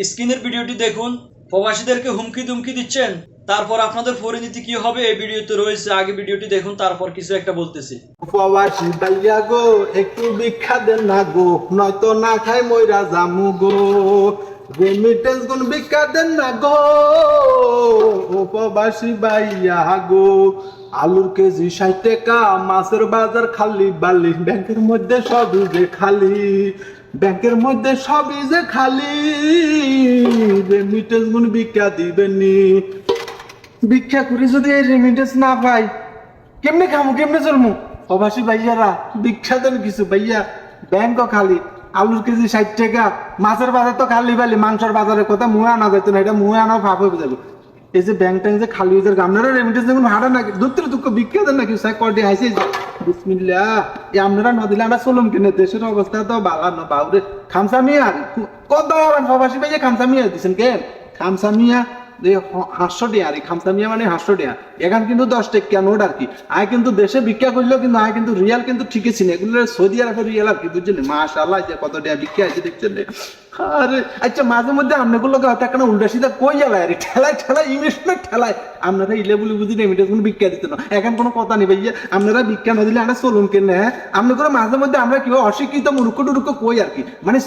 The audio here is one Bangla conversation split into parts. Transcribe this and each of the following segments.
স্ক্রিনের ভিডিওটি দেখুন। প্রবাসীদেরকে হুমকি দুমকি দিচ্ছেন। তারপর আপনাদের পরিণতি কি হবে এই ভিডিওতে রয়েছে। আগে ভিডিওটি দেখুন, তারপর কিছু একটা বলতেছি। উপবাসী বাইয়া গো, একটু ভিক্ষা দেন না গো, নয়তো না খাই ময়রা জামু গো। রেমিটেন্স গুন ভিক্ষা দেন না গো। উপবাসী বাইয়া গো, আলুর কেজি ষাট টাকা, মাছের বাজার খালি বালি, ব্যাংকের মধ্যে সব যে খালি। ব্যাংকের মধ্যে সবই যে খালি রেমিটেন্স গুন ভিক্ষা দিবেনি ভিক্ষা করে যদি এই রেমিটেন্স না পাই, কেমনে খামু, কেমনে চলমু? প্রবাসী ভাইয়ারা, ভিক্ষা দেন কিছু ভাইয়া, ব্যাংকও খালি, আলুর কেজি ষাট টাকা, মাছের বাজার তো খালি বালি মাংসের বাজারে কথা মুহে আনা যেত না, এটা মুহে আনাও ভাব হয়ে যাবে। এই যে ব্যাংক ট্যাং যে খালি হয়ে যাবে আপনারা রেমিটেন্স দেখুন ভাড়া নাকি দুত্র দুঃখ বিক্রিয়া দেন নাকি? স্যার কটি আইসি বিসমিল্লা এই আপনারা ন আমরা চলুন কিনে? দেশের অবস্থা তো বালা ন বাউরে। খামসা মিয়া, কত আবার প্রবাসী ভাইয়া খামসা মিয়া দিছেন কেন খামসা মিয়া হাস্য ডেয়া আর খামসা মানে হাস্য ডেয়া এখান কিন্তু দশ টেকা নোট আর কি। আয় কিন্তু দেশে ভিক্ষা করলেও কিন্তু আয় কিন্তু রিয়াল কিন্তু ঠিকই ছিল এগুলো সৌদি আরবের রিয়াল আর কি বুঝছেন মাশাল্লাহ যে কত ডেয়া ভিক্ষা আছে দেখছেন? আরে আচ্ছা মাঝে মধ্যে আপনাগুলোকে হয়তো একটা উল্টা সিধা কই জ্বালায় আরে ঠেলায় ঠেলায় ইনভেস্টমেন্ট ঠেলায় আপনারা ইলে বলে বুঝি রেমিটেন্স কোনো ভিক্ষা দিতে না। এখন কোনো কথা নেই, ভাইয়া। আপনারা ভিক্ষা না দিলে আমরা চলুন কেন হ্যাঁ আপনি করে মাঝে মধ্যে আমরা কি অশিক্ষিত মূর্খ টুর্খ কই আর কি। মানে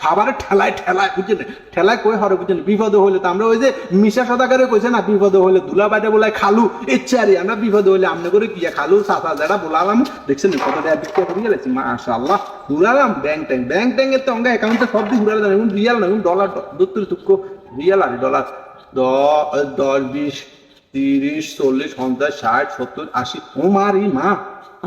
খাবারে ঠেলায় ঠেলায় বুঝছেন ঠেলায় কই হরে বুঝছেন বিপদ হলে তো আমরা ওই যে মিশা সদাকারে কইছে না, বিপদে হলে দুলা বাইটে বলে খালু। ইচ্ছা রে আমরা বিপদে হলে আপনি করে কি খালু? সাতা যারা বলালাম। দেখছেন কত টাকা ভিক্ষা করে গেলেছি? মাশাআল্লাহ ঘুরালাম ব্যাংক ট্যাঙ্ক ব্যাংক ট্যাঙ্কের তো অঙ্গা অ্যাকাউন্টে সব দিন ঘুরালাম এখন রিয়াল না, এখন ডলার দত্তর তুক্ক রিয়াল আর ডলার দশ, বিশ, তিরিশ, চল্লিশ, পঞ্চাশ, ষাট, সত্তর, আশি। ও মারি মা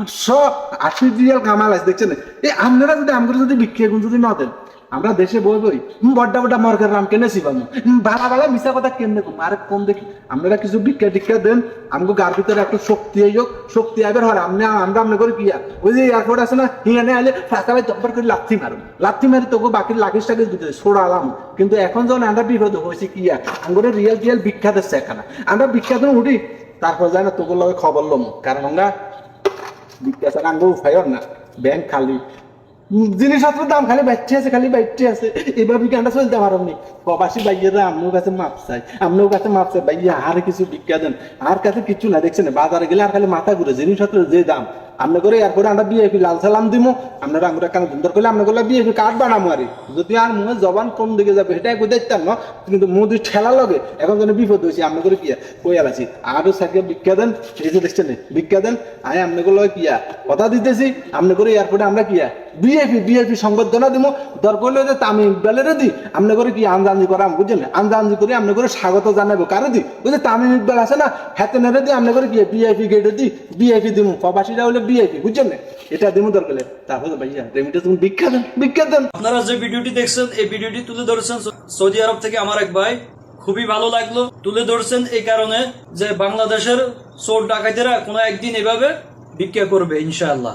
আটশো আশি রিয়াল কামাল আছে, দেখছেন এই আপনারা যদি আমাকে যদি বিক্রি গুণ যদি না দেন আমরা দেশে বই বড্ডা বড্ডা মর্গের রাম, কেনে শিবামু বালা বালা মিশা কথা কেমনে কম আরে কম দেখি? আপনারা কিছু ভিক্ষা টিক্ষা দেন আমাকে গার ভিতরে একটু শক্তি আই হোক শক্তি আইবার হয় আপনি আমরা আমরা করে কিয়া ওই যে এয়ারপোর্ট আছে না হিয়ানে আলে ফাঁকা ভাই করে লাথি মারুন লাথি মারি তোকে বাকি লাগেজ টাগেজ দিতে ছোড়ালাম কিন্তু এখন যখন আমরা বিপদ হয়েছে কিয়া আমাদের রিয়েল রিয়েল ভিক্ষা দিচ্ছে এখানে। আমরা ভিক্ষা দিন উঠি, তারপর যায় না তোকে লগে খবর লম। কারণ আমরা ভিক্ষা ছাড়া আঙ্গো উঠাই না। ব্যাংক খালি। জিনিসপত্রের দাম, খালি বাচ্চা আছে, খালি বাচ্চা আছে। এবার বিজ্ঞানটা চলতে পারেননি প্রবাসী বাইয়েরা আমনের কাছে মাপ চাই আমনের কাছে মাপ চাই ভাইয়া, আর কিছু ভিক্ষা দেন। আর কাছে কিছু না, দেখছেন, বাজারে গেলে আর খালি মাথা ঘুরে জিনিসপত্রের যে দাম। আপনি করে এরপরে আমরা বিএপি লাল সালাম দিব আপনারা আমরা কেন সুন্দর করলে আপনার করলে বিএপি কার্ড বানামু আরে। যদি আর মুহে জবান কোন দিকে যাবে, সেটাই কই দেখতাম না? কিন্তু মুদি ঠেলা লগে এখন যেন বিপদ হয়েছে আপনি করে কিয়া কই আলাছি আরও সাকে ভিক্ষা দেন, এই যে দেখছেন ভিক্ষা দেন। আয় আপনি করলে কিয়া কথা দিতেছি আপনি করে এয়ারপোর্টে আমরা কিয়া বিএপি বিএপি সংবর্ধনা দিব দরকার হলে যে তামি ইকবালের দি আপনি করে কি আনজানজি করাম, বুঝছেন? আনজানজি করে আপনি করে স্বাগত জানাব কারে দি? ওই যে তামিম ইকবাল আছে না হাতে নেড়ে দি আপনি করে কি বিআইপি গেটে দি বিআইপি দিমু। প্রবাসীরা হলে বিআইপি বুঝছেন? না এটা দিমু দরকার হলে তারপরে ভাইয়া রেমিটা তুমি ভিক্ষা দেন আপনারা যে ভিডিওটি দেখছেন, এই ভিডিওটি তুলে ধরেছেন সৌদি আরব থেকে আমার এক ভাই। খুবই ভালো লাগল। তুলে ধরছেন এই কারণে যে বাংলাদেশের চোর ডাকাতেরা কোনো একদিন এভাবে ভিক্ষা করবে, ইনশাআল্লাহ।